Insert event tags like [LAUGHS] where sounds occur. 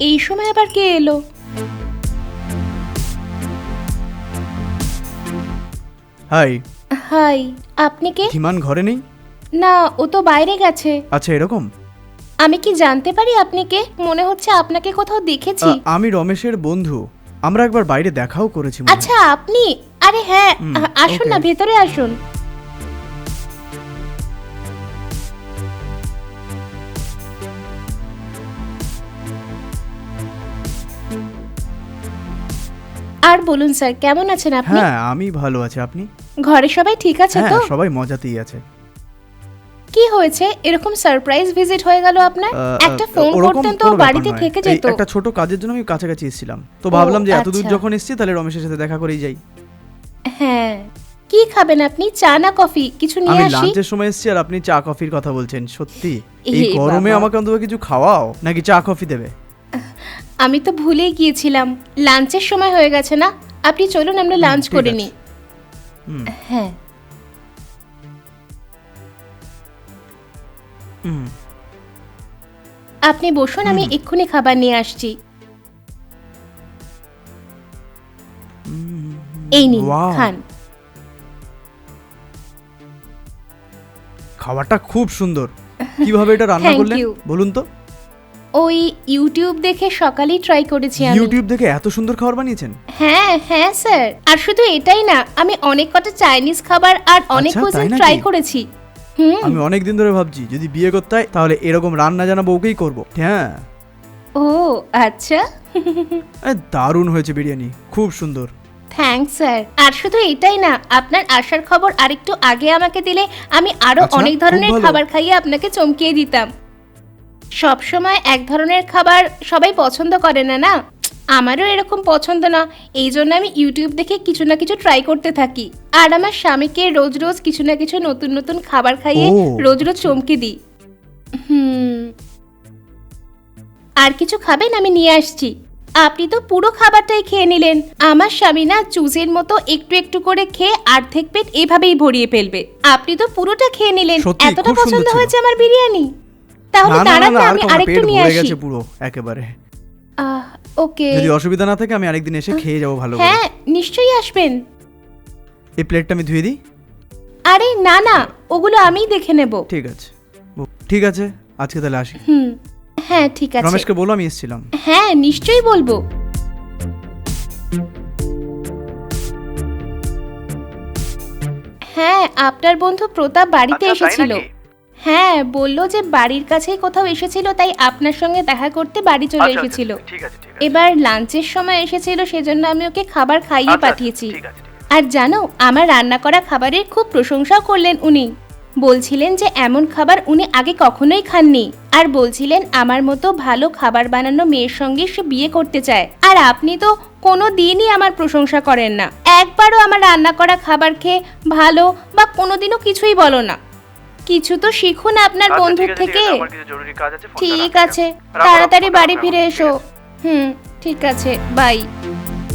এই সময় আবার কে এলো? হাই। হাই আপনি কে? ধীমান ঘরে নেই? না ও তো বাইরে গেছে। আচ্ছা এরকম? আমি কি জানতে পারি আপনি কে? মনে হচ্ছে আপনাকে কোথাও দেখেছি। আ, আমি রমেশের বন্ধু। আমরা একবার বাইরে দেখাও করেছি মনে হয়। আচ্ছা আপনি? আরে হ্যাঁ হুম, আ- আসুন okay. না ভেতরে আসুন। আর বলুন স্যার কেমন আছেন আপনি? হ্যাঁ আমি ভালো আছি আপনি? ঘরে সবাই ঠিক আছে হ্যাঁ তো? সবাই মজাতেই আছে। কি হয়েছে? এরকম সারপ্রাইজ ভিজিট হয়ে গেল আপনার? একটা ফোন করতেন তো বাড়িতে থেকে যেত। একটা ছোট কাজের জন্য আমি কাছাকাছি এসেছিলাম। তো ভাবলাম যে এত দূর আচ্ছা। যখন এসেছি তাহলে রমেশের সাথে দেখা করেই যাই। হ্যাঁ। কি খাবেন আপনি? চা না কফি? কিছু নিয়ে আসি? আমি লাঞ্চের সময় এসেছি আর আপনি চা কফির কথা বলছেন সত্যি? এই গরমে আমাকে অন্তত কিছু খাওয়াও? নাকি চা কফি দেবে? আমি তো ভুলেই গিয়েছিলাম। লাঞ্চের সময় হয়ে গেছে না? আপনি চলুন আমরা লাঞ্চ ঠিক করে আছে। নিই। হুম। হ্যাঁ। হুম। আপনি বসুন আমি এক্ষুনি খাবার নিয়ে আসছি। এই নিন Wow. খান। খাবারটা খুব সুন্দর। কীভাবে এটা রান্না Thank করলেন? you. বলুন তো। ওই ইউটিউব দেখে সকালেই ট্রাই করেছি আমি। ইউটিউব দেখে এত সুন্দর খাবার বানিয়েছেন? হ্যাঁ হ্যাঁ স্যার। আর শুধু এটাই না আমি অনেক কটা চাইনিজ খাবার আর অনেক আচ্ছা, কুজিন নাকি? ট্রাই করেছি। হুম আমি অনেক দিন ধরে ভাবছি যদি বিয়ে করতে হয় তাহলে এরকম রান্না জানা বউকেই করব। হ্যাঁ। ও আচ্ছা। [LAUGHS] দারুণ হয়েছে বিরিয়ানি খুব সুন্দর। Thanks sir. আর শুধু এটাই না আপনার আসার খবর আরেকটু আগে আমাকে দিলে আমি আরও আচ্ছা, অনেক খুব ধরনের ভালো। খাবার খাইয়ে আপনাকে চমকিয়ে দিতাম। সব সময় এক ধরনের খাবার সবাই পছন্দ করে না না? আমারও এরকম পছন্দ না। এই জন্য আমি ইউটিউব দেখে কিছু না কিছু ট্রাই করতে থাকি। আর আমার স্বামীকে রোজ রোজ কিছু না কিছু নতুন নতুন খাবার খাইয়ে ও। রোজ রোজ চমকে দিই। হুম। আর কিছু খাবেন আমি নিয়ে আসছি। আপনি তো পুরো খাবারটাই খেয়ে নিলেন। আমার স্বামী না চুজের মতো একটু একটু করে খেয়ে অর্ধেক পেট এভাবেই ভরিয়ে ফেলবে। আপনি তো পুরোটা খেয়ে নিলেন। সত্যি, এতটা খুব সুন্দর পছন্দ ছিল। হয়েছে আমার বিরিয়ানি? তাহলে দাঁড়ান না আমি আরেকটু নিয়ে আসি। গেছে পুরো একেবারে। ওকে। যদি অসুবিধা না থাকে আমি আরেকদিন এসে খেয়ে যাব ভালো করে। হ্যাঁ নিশ্চয়ই আসবেন। এই প্লেটটা আমি ধুয়ে দিই? আরে না না ওগুলো আমিই দেখে নেব। ঠিক আছে। ঠিক আছে আজকে তাহলে আসি। হুম হ্যাঁ ঠিক আছে। রমেশকে বলো আমি এসেছিলাম। হ্যাঁ নিশ্চয়ই বলব। হ্যাঁ আপনার বন্ধু প্রতাপ বাড়িতে আচ্ছা, এসেছিল। হ্যাঁ বলল যে বাড়ির কাছেই কোথাও এসেছিল তাই আপনার সঙ্গে দেখা করতে বাড়ি আচ্ছা, চলে এসেছিল। ঠিক আছে ঠিক এবার লাঞ্চের সময় এসেছিল সেজন্য আমি ওকে খাবার খাইয়ে আচ্ছা, পাঠিয়েছি। আর জানো আমার রান্না করা খাবারের খুব প্রশংসাও করলেন উনি। বলছিলেন যে এমন খাবার উনি আগে কখনোই খাননি। আর বলছিলেন আমার মতো ভালো খাবার বানানো মেয়ের সঙ্গে সে বিয়ে করতে চায়। আর আপনি তো কোনো দিনই আমার প্রশংসা করেন না। একবারও আমার রান্না করা খাবার খেয়ে ভালো বা কোনোদিনও কিছুই বলো না। কিছু তো শিখুন আপনার বন্ধুর থেকে। ঠিক আছে? তাড়াতাড়ি বাড়ি ফিরে এসো। হুম ঠিক আছে বাই।